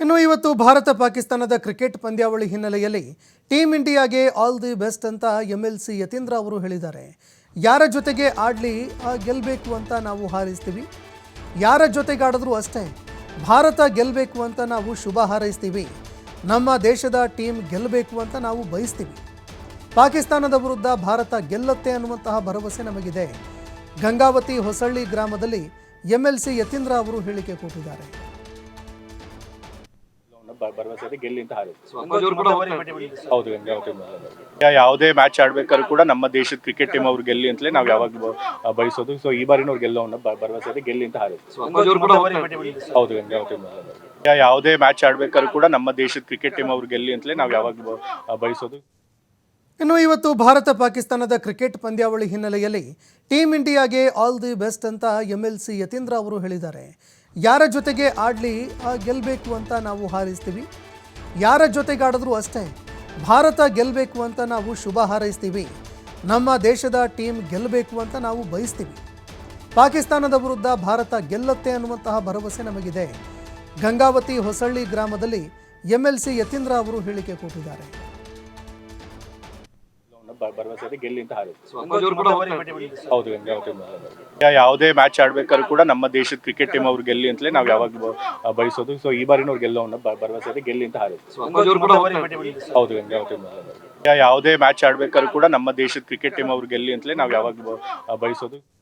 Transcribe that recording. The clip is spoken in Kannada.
ಇನ್ನು ಇವತ್ತು ಭಾರತ ಪಾಕಿಸ್ತಾನದ ಕ್ರಿಕೆಟ್ ಪಂದ್ಯಾವಳಿ ಹಿನ್ನೆಲೆಯಲ್ಲಿ ಟೀಮ್ ಇಂಡಿಯಾಗೆ ಆಲ್ ದಿ ಬೆಸ್ಟ್ ಅಂತ ಎಂ ಎಲ್ ಸಿ ಯತೀಂದ್ರ ಅವರು ಹೇಳಿದ್ದಾರೆ. ಯಾರ ಜೊತೆಗೆ ಆಡಲಿ ಗೆಲ್ಲಬೇಕು ಅಂತ ನಾವು ಹಾರೈಸ್ತೀವಿ. ಯಾರ ಜೊತೆಗೆ ಆಡಿದ್ರೂ ಅಷ್ಟೇ, ಭಾರತ ಗೆಲ್ಲಬೇಕು ಅಂತ ನಾವು ಶುಭ ಹಾರೈಸ್ತೀವಿ. ನಮ್ಮ ದೇಶದ ಟೀಮ್ ಗೆಲ್ಲಬೇಕು ಅಂತ ನಾವು ಬಯಸ್ತೀವಿ. ಪಾಕಿಸ್ತಾನದ ವಿರುದ್ಧ ಭಾರತ ಗೆಲ್ಲತ್ತೆ ಅನ್ನುವಂತಹ ಭರವಸೆ ನಮಗಿದೆ. ಗಂಗಾವತಿ ಹೊಸಳ್ಳಿ ಗ್ರಾಮದಲ್ಲಿ ಎಂ ಎಲ್ ಸಿ ಯತೀಂದ್ರ ಅವರು ಹೇಳಿಕೆ ಕೊಟ್ಟಿದ್ದಾರೆ. ಭರವಸೆ ಗೆಲ್ಲಿ ಅಂತ ಅಂಬಾಜಿಯವರು ಹೌದು ಗಂಗಾವತಿ ಯಾವುದೇ ಮ್ಯಾಚ್ ಆಡ್ಬೇಕಾದ್ರೂ ಕೂಡ ನಮ್ಮ ದೇಶದ ಕ್ರಿಕೆಟ್ ಟೀಮ್ ಅವ್ರು ಗೆಲ್ಲಿ ಅಂತಲೇ ನಾವು ಯಾವಾಗ ಬಯಸೋದು. ಸೊ ಈ ಬಾರಿನೂ ಅವ್ರು ಗೆಲ್ಲೋ ಅನ್ನೋ ಭರವಸೆ ಇದೆ ಗೆಲ್ಲಿ ಅಂತ ಅಂಬಾಜಿಯವರು ಹೌದು ಗಂಗಾವತಿ ಯಾವುದೇ ಮ್ಯಾಚ್ ಆಡ್ಬೇಕಾದ್ರೂ ಕೂಡ ನಮ್ಮ ದೇಶದ ಕ್ರಿಕೆಟ್ ಟೀಮ್ ಅವ್ರು ಗೆಲ್ಲಿ ಅಂತಲೇ ನಾವು ಯಾವಾಗ ಬಯಸೋದು. ಇನ್ನು ಇವತ್ತು ಭಾರತ ಪಾಕಿಸ್ತಾನದ ಕ್ರಿಕೆಟ್ ಪಂದ್ಯಾವಳಿ ಹಿನ್ನೆಲೆಯಲ್ಲಿ ಟೀಮ್ ಇಂಡಿಯಾಗೆ ಆಲ್ ದಿ ಬೆಸ್ಟ್ ಅಂತ ಎಂ ಎಲ್ ಸಿ ಯತೀಂದ್ರ ಅವರು ಹೇಳಿದ್ದಾರೆ. ಯಾರ ಜೊತೆಗೆ ಆಡಲಿ ಗೆಲ್ಲಬೇಕು ಅಂತ ನಾವು ಹಾರೈಸ್ತೀವಿ. ಯಾರ ಜೊತೆಗೆ ಆಡಿದ್ರೂ ಅಷ್ಟೇ, ಭಾರತ ಗೆಲ್ಲಬೇಕು ಅಂತ ನಾವು ಶುಭ ಹಾರೈಸ್ತೀವಿ. ನಮ್ಮ ದೇಶದ ಟೀಮ್ ಗೆಲ್ಲಬೇಕು ಅಂತ ನಾವು ಬಯಸ್ತೀವಿ. ಪಾಕಿಸ್ತಾನದ ವಿರುದ್ಧ ಭಾರತ ಗೆಲ್ಲತ್ತೆ ಅನ್ನುವಂತಹ ಭರವಸೆ ನಮಗಿದೆ. ಗಂಗಾವತಿ ಹೊಸಳ್ಳಿ ಗ್ರಾಮದಲ್ಲಿ ಎಂ ಎಲ್ ಸಿ ಯತೀಂದ್ರ ಅವರು ಹೇಳಿಕೆ ಕೊಟ್ಟಿದ್ದಾರೆ. ಗೆಲ್ಲಿ ಅಂತ ಹೋಗ್ತಾರೆ. ಹೌದು ಗಂಗಾವತಿ ಯಾ- ಯಾವುದೇ ಮ್ಯಾಚ್ ಆಡ್ಬೇಕಾದ್ರೂ ಕೂಡ ನಮ್ಮ ದೇಶದ ಕ್ರಿಕೆಟ್ ಟೀಮ್ ಅವ್ರು ಗೆಲ್ಲಿ ಅಂತಲೇ ನಾವು ಯಾವಾಗ ಬಯಸೋದು. ಸೊ ಈ ಬಾರಿನೂ ಅವ್ರು ಗೆಲ್ಲೋ ಅನ್ನೋ ಭರವಸೆ ಇದೆ ಗೆಲ್ಲಿ ಅಂತ ಹೋಗ್ತಾರೆ. ಹೌದು ಗಂಗಾವತಿ ಯಾ- ಯಾವುದೇ ಮ್ಯಾಚ್ ಆಡ್ಬೇಕಾದ್ರೂ ಕೂಡ ನಮ್ಮ ದೇಶದ ಕ್ರಿಕೆಟ್ ಟೀಮ್ ಅವ್ರು ಗೆಲ್ಲಿ ಅಂತಲೇ ನಾವು ಯಾವಾಗ ಬಯಸೋದು.